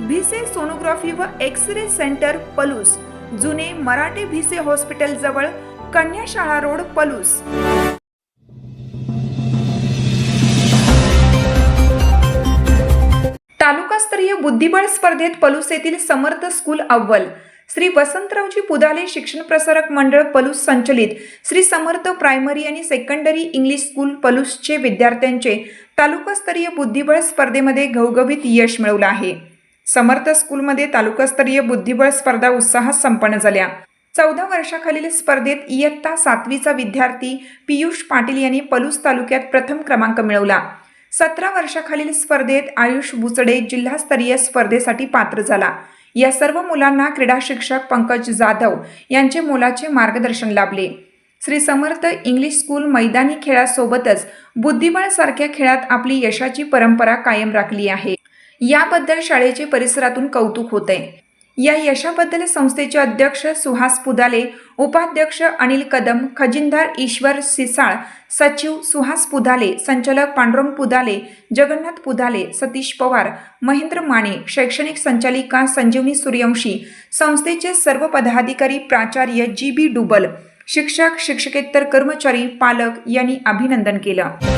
Bhise sonography व X ray centre Palus. जुने Marathe Bhise hospital जवळ कन्याशाळा रोड पलूस. तालुकास्तरीय बुद्धिबळ स्पर्धेत पलूस येथील समर्थ स्कूल अव्वल. श्री वसंतरावजी पुदाले शिक्षण प्रसारक मंडळ पलूस संचलित. श्री समर्थ प्रायमरी आणि सेकंडरी इंग्लिश स्कूल पलूसचे विद्यार्थ्यांचे तालुकास्तरीय बुद्धिबळ स्पर्धेमध्ये घवघवीत यश मिळवलं आहे. समर्थ स्कूलमध्ये तालुकास्तरीय बुद्धिबळ स्पर्धा उत्साहात संपन्न झाल्या. चौदा वर्षाखालील स्पर्धेत इयत्ता सातवीचा विद्यार्थी पियुष पाटील यांनी पलूस तालुक्यात प्रथम क्रमांक मिळवला. सतरा वर्षाखालील स्पर्धेत आयुष बुचडे जिल्हास्तरीय स्पर्धेसाठी पात्र झाला. या सर्व मुलांना क्रीडा शिक्षक पंकज जाधव यांचे मोलाचे मार्गदर्शन लाभले. श्री समर्थ इंग्लिश स्कूल मैदानी खेळासोबतच बुद्धिबळ सारख्या खेळात आपली यशाची परंपरा कायम राखली आहे. याबद्दल शाळेचे परिसरातून कौतुक होते या यशाबद्दल संस्थेचे अध्यक्ष सुहास पुदाले उपाध्यक्ष अनिल कदम खजिनदार ईश्वर सिसाळ सचिव सुहास पुदाले संचालक पांडुरंग पुदाले जगन्नाथ पुदाले सतीश पवार महेंद्र माने शैक्षणिक संचालिका संजीवनी सूर्यवंशी संस्थेचे सर्व पदाधिकारी प्राचार्य जी बी डुबल शिक्षक शिक्षकेतर कर्मचारी पालक यांनी अभिनंदन केलं.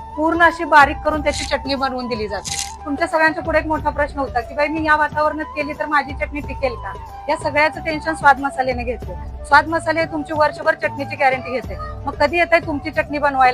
पूर्ण अशी बारीक करून त्याची चटणी बनवून दिली जाते. तुमच्या सगळ्यांच्या पुढे एक मोठा प्रश्न होता की बाई मी या वातावरणात केली तर माझी चटणी टिकेल का? या सगळ्याचं टेन्शन स्वाद मसाल्याने घेतलं. स्वाद मसाले तुमची वर्षभर चटणीची गॅरंटी घेते. मग कधी येत आहे तुमची चटणी बनवायला?